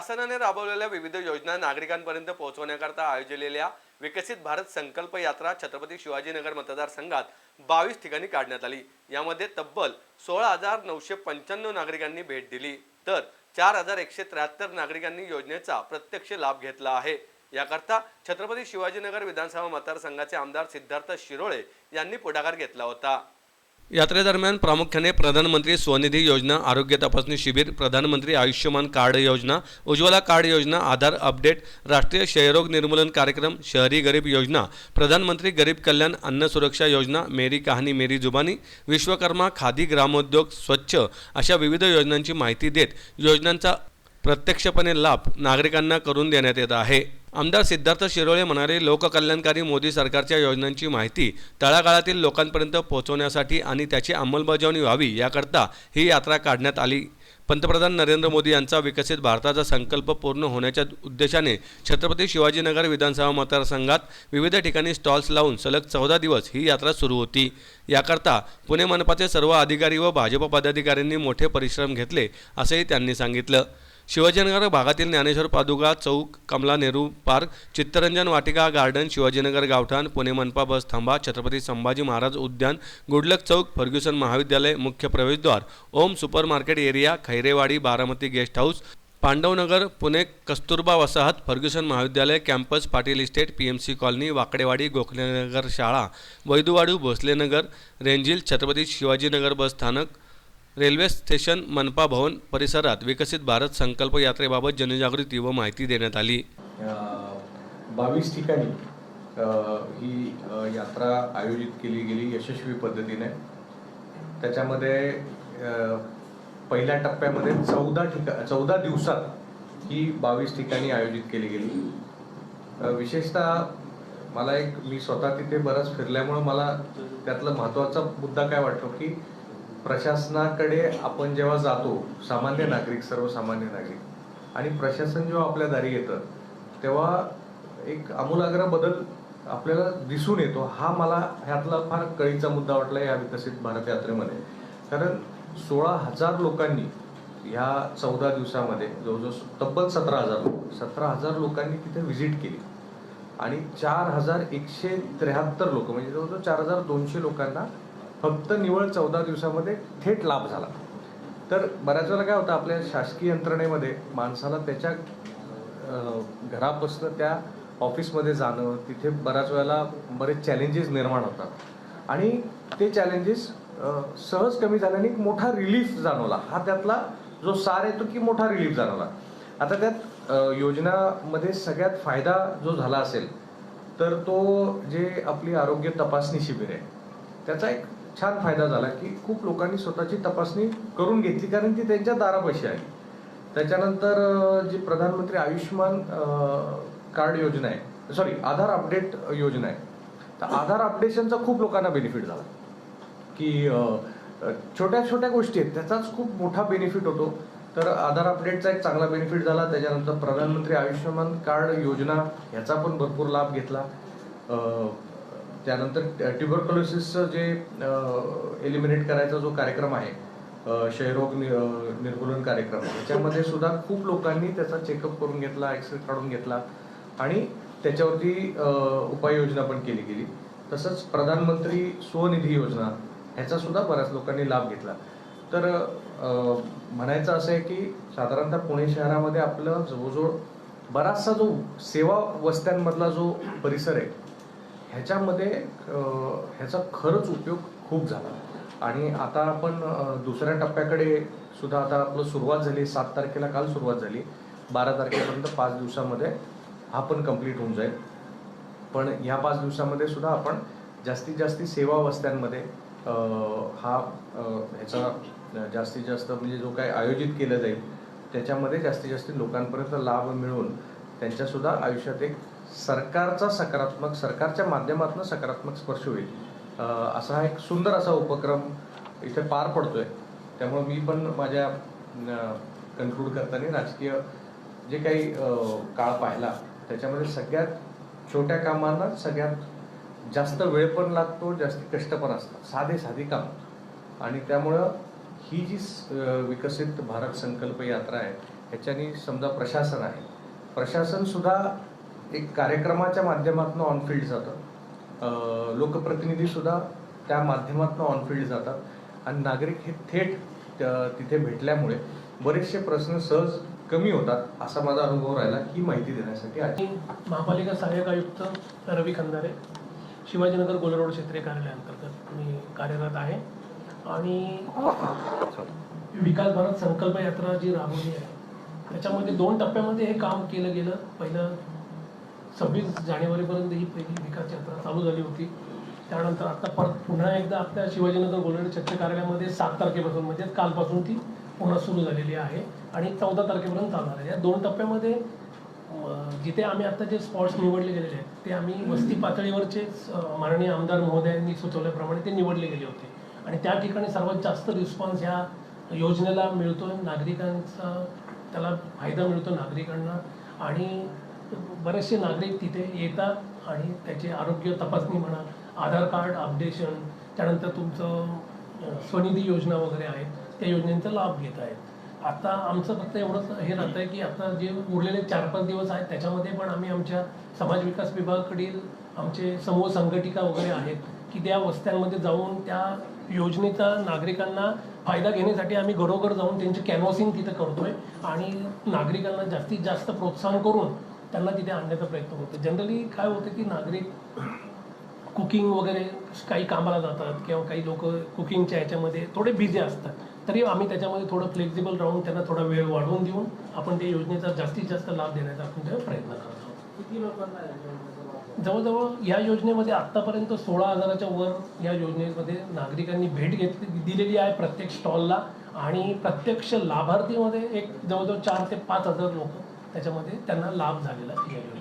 शासनाने राबवलेल्या विविध योजना नागरिकांपर्यंत पोहोचवण्याकरता आयोजलेल्या विकसित भारत संकल्प यात्रा छत्रपती शिवाजीनगर मतदारसंघात बावीस ठिकाणी काढण्यात आली. यामध्ये तब्बल सोळा हजार नऊशे पंच्याण्णव नागरिकांनी भेट दिली. तर चार हजार एकशे त्र्याहत्तर नागरिकांनी योजनेचा प्रत्यक्ष लाभ घेतला आहे. याकरता छत्रपती शिवाजीनगर विधानसभा मतदारसंघाचे आमदार सिद्धार्थ शिरोळे यांनी पुढाकार घेतला होता. यात्रेदरम्यान प्रामुख्याने प्रधानमंत्री स्वनिधी योजना आरोग्य तपासणी शिबिर प्रधानमंत्री आयुष्यमान कार्ड योजना उज्ज्वला कार्ड योजना आधार अपडेट राष्ट्रीय क्षयरोग निर्मूलन कार्यक्रम शहरी गरीब योजना प्रधानमंत्री गरीब कल्याण अन्न सुरक्षा योजना मेरी कहाणी मेरी जुबानी विश्वकर्मा खादी ग्रामोद्योग स्वच्छ अशा विविध योजनांची माहिती देत योजनांचा प्रत्यक्षपणे लाभ नागरिकांना करून देण्यात येत आहे. आमदार सिद्धार्थ शिरोळे म्हणाले लोककल्याणकारी मोदी सरकारच्या योजनांची माहिती तळागाळातील लोकांपर्यंत पोहोचवण्यासाठी आणि त्याची अंमलबजावणी व्हावी याकरता ही यात्रा काढण्यात आली. पंतप्रधान नरेंद्र मोदी यांचा विकसित भारताचा संकल्प पूर्ण होण्याच्या उद्देशाने छत्रपती शिवाजीनगर विधानसभा मतदारसंघात विविध ठिकाणी स्टॉल्स लावून सलग चौदा दिवस ही यात्रा सुरू होती. याकरता पुणे मनपाचे सर्व अधिकारी व भाजप पदाधिकाऱ्यांनी मोठे परिश्रम घेतले असंही त्यांनी सांगितलं. शिवाजीनगर भागातील ज्ञानेश्वर पादुका चौक कमला नेहरू पार्क चित्तरंजन वाटिका गार्डन शिवाजीनगर गावठाण पुणे मनपा बस थांबा छत्रपती संभाजी महाराज उद्यान गुडलक चौक फर्ग्युसन महाविद्यालय मुख्य प्रवेशद्वार Om super market area Khairewadi Baramati guest house Pandavnagar Pune Kasturba वसाहत फर्ग्युसन महाविद्यालय campus Patil estate P M C colony Wakdewadi Gokhalenagar शाळा वैदुवाडू भोसलेनगर रेंजिल छत्रपती शिवाजीनगर बस स्थानक रेल्वे स्टेशन मनपा भवन परिसरात विकसित भारत संकल्प यात्रेबाबत जनजागृती व माहिती देण्यात आली. बावीस ठिकाणी ही यात्रा आयोजित केली गेली यशस्वी पद्धतीने. त्याच्यामध्ये पहिल्या टप्प्यामध्ये चौदा ठिका चौदा दिवसात ही बावीस ठिकाणी आयोजित केली गेली. विशेषतः मला एक मी स्वतः तिथे बरंच फिरल्यामुळं मला त्यातला महत्त्वाचा मुद्दा काय वाटतो की प्रशासनाकडे आपण जेव्हा जातो सामान्य नागरिक सर्वसामान्य नागरिक आणि प्रशासन जेव्हा आपल्या दारी येतं तेव्हा एक आमूलाग्र बदल आपल्याला दिसून येतो. हा मला ह्यातला फार कळीचा मुद्दा वाटला या विकसित भारत यात्रेमध्ये. कारण सोळा हजार लोकांनी ह्या चौदा दिवसामध्ये जवळजवळ तब्बल सतरा हजार लोक सतरा हजार लोकांनी तिथे व्हिजिट केली. आणि चार हजार एकशे त्र्याहत्तर लोक म्हणजे जवळजवळ चार हजार दोनशे लोकांना फक्त निवळ चौदा दिवसामध्ये थेट लाभ झाला. तर बऱ्याच वेळेला काय होतं आपल्या शासकीय यंत्रणेमध्ये माणसाला त्याच्या घरापासून त्या ऑफिसमध्ये जाणं तिथे बऱ्याच वेळेला बरेच चॅलेंजेस निर्माण होतात. आणि ते चॅलेंजेस सहज कमी झाल्याने एक मोठा रिलीफ जाणवला. हा त्यातला जो सार येतो की मोठा रिलीफ जाणवला. आता त्यात योजनामध्ये सगळ्यात फायदा जो झाला असेल तर तो जे आपली आरोग्य तपासणी शिबिर आहे त्याचा एक छान फायदा झाला की खूप लोकांनी स्वतःची तपासणी करून घेतली कारण ती त्यांच्या दारापाशी आहे. त्याच्यानंतर जी प्रधानमंत्री आयुष्यमान कार्ड योजना आहे सॉरी आधार अपडेट योजना आहे. तर आधार अपडेशनचा खूप लोकांना बेनिफिट झाला. की छोट्या छोट्या गोष्टी आहेत त्याचाच खूप मोठा बेनिफिट होतो. तर आधार अपडेटचा एक चांगला बेनिफिट झाला. त्याच्यानंतर प्रधानमंत्री आयुष्यमान कार्ड योजना ह्याचा पण भरपूर लाभ घेतला. त्यानंतर ट्युबरक्लोसिसचं जे एलिमिनेट करायचा जो कार्यक्रम आहे क्षयरोग नि- निर्मूलन कार्यक्रम त्याच्यामध्ये सुद्धा खूप लोकांनी त्याचा चेकअप करून घेतला एक्सरे काढून घेतला आणि त्याच्यावरती उपाययोजना पण केली गेली. तसंच प्रधानमंत्री स्वनिधी योजना ह्याचा सुद्धा बऱ्याच लोकांनी लाभ घेतला. तर म्हणायचं असं आहे की साधारणतः पुणे शहरामध्ये आपलं जवळजवळ बराचसा जो सेवा वस्त्यांमधला जो परिसर आहे ह्याच्यामध्ये ह्याचा खरंच उपयोग खूप झाला. आणि आता आपण दुसऱ्या टप्प्याकडे सुद्धा आता आपलं सुरुवात झाली. सात तारखेला काल सुरुवात झाली. बारा तारखेपर्यंत पाच दिवसामध्ये हा पण कंप्लीट होऊन जाईल. पण ह्या पाच दिवसामध्ये सुद्धा आपण जास्तीत जास्त सेवा वस्त्यांमध्ये हा ह्याचा जास्तीत जास्त म्हणजे जो काही आयोजित केलं जाईल त्याच्यामध्ये जास्तीत जास्त लोकांपर्यंत लाभ मिळून त्यांच्यासुद्धा आयुष्यात एक सरकारचा सकारात्मक सरकारच्या माध्यमातून सकारात्मक स्पर्श होईल. असा हा एक सुंदर असा उपक्रम इथे पार पडतोय. त्यामुळे मी पण माझ्या कन्क्लूड करताना राजकीय जे काही काळ पाहिला त्याच्यामध्ये सगळ्यात छोट्या कामांना सगळ्यात जास्त वेळ पण लागतो जास्त कष्ट पण असतात. साधे साधी काम. आणि त्यामुळं ही जी स- विकसित भारत संकल्प यात्रा आहे ह्याच्यानी समजा प्रशासन आहे प्रशासन सुद्धा एक कार्यक्रमाच्या माध्यमातून ऑनफिल्ड जातं. लोकप्रतिनिधी सुद्धा त्या माध्यमातून ऑनफिल्ड जातात. आणि नागरिक हे थेट तिथे भेटल्यामुळे बरेचसे प्रश्न सहज कमी होतात असा माझा अनुभव राहिला ही माहिती देण्यासाठी आज. महापालिका सहाय्यक आयुक्त रवी खंदारे शिवाजीनगर गोलरोड क्षेत्रीय कार्यालयाअंतर्गत मी कार्यरत आहे. आणि विकास भारत संकल्प यात्रा जी राबवली आहे त्याच्यामध्ये दोन टप्प्यामध्ये हे काम केलं गेलं. पहिलं सव्वीस जानेवारीपर्यंत ही पहिली विकास यात्रा चालू झाली होती. त्यानंतर आता परत पुन्हा एकदा आपल्या शिवाजीनगर गोलरोड क्षेत्रीय कार्यालयामध्ये सात तारखेपासून म्हणजे कालपासून ती पुन्हा सुरू झालेली आहे आणि चौदा तारखेपर्यंत चालणार आहे. या दोन टप्प्यामध्ये जिथे आम्ही आता जे स्पॉट्स निवडले गेलेले आहेत ते आम्ही वस्ती पातळीवरचेच माननीय आमदार महोदयांनी सुचवल्याप्रमाणे ते निवडले गेले होते. आणि त्या ठिकाणी सर्वात जास्त रिस्पॉन्स ह्या योजनेला मिळतो नागरिकांचा त्याला फायदा मिळतो नागरिकांना आणि बरेचसे नागरिक तिथे येतात आणि त्याचे आरोग्य तपासणी म्हणा आधार कार्ड अपडेशन त्यानंतर तुमचं स्वनिधी योजना वगैरे आहेत त्या योजनेचा लाभ घेत आहेत. आता आमचं फक्त एवढंच हे राहतं आहे की आता जे उरलेले चार पाच दिवस आहेत त्याच्यामध्ये पण आम्ही आमच्या समाज विकास विभागाकडील आमचे समूह संघटिका वगैरे आहेत की त्या वस्त्यांमध्ये जाऊन त्या योजनेचा नागरिकांना फायदा घेण्यासाठी आम्ही घरोघर जाऊन त्यांचे कॅनव्हासिंग तिथं करतोय आणि नागरिकांना जास्तीत जास्त प्रोत्साहन करून त्यांना तिथे आणण्याचा प्रयत्न करतो जनरली काय होतं की नागरिक कुकिंग वगैरे काही कामाला जातात किंवा काही लोक कुकिंगच्या ह्याच्यामध्ये थोडे बिझी असतात. तरी आम्ही त्याच्यामध्ये थोडं फ्लेक्झिबल राहून त्यांना थोडा वेळ वाढवून देऊन आपण त्या योजनेचा जास्तीत जास्त लाभ देण्याचा आपण प्रयत्न करत आहोत. किती लोकांना जवळजवळ या योजनेमध्ये आत्तापर्यंत सोळा हजाराच्या वर या योजनेमध्ये नागरिकांनी भेट घेतली दिलेली आहे प्रत्येक स्टॉलला. आणि प्रत्यक्ष लाभार्थीमध्ये एक जवळजवळ चार ते पाच हजार लोक त्याच्यामध्ये त्यांना लाभ झालेला आहे या योजने